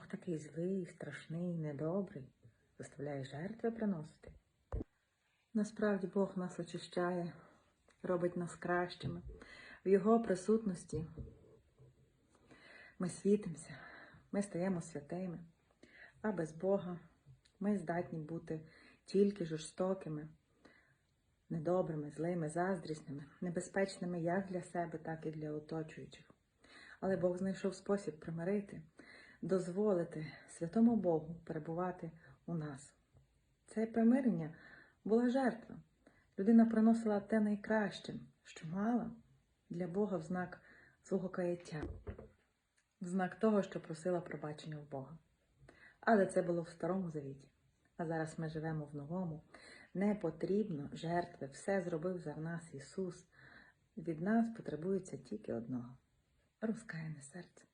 Бог такий злий, страшний, недобрий, заставляє жертви приносити. Насправді Бог нас очищає, робить нас кращими. В Його присутності ми світимося, ми стаємо святими, а без Бога ми здатні бути тільки жорстокими, недобрими, злими, заздрісними, небезпечними як для себе, так і для оточуючих. Але Бог знайшов спосіб примирити, дозволити святому Богу перебувати у нас. Це примирення була жертва. Людина приносила те найкраще, що мала для Бога в знак свого каяття, в знак того, що просила пробачення в Бога. Але це було в старому завіті. А зараз ми живемо в новому. Не потрібно жертви, все зробив за нас Ісус. Від нас потребується тільки одного розкаяне серце.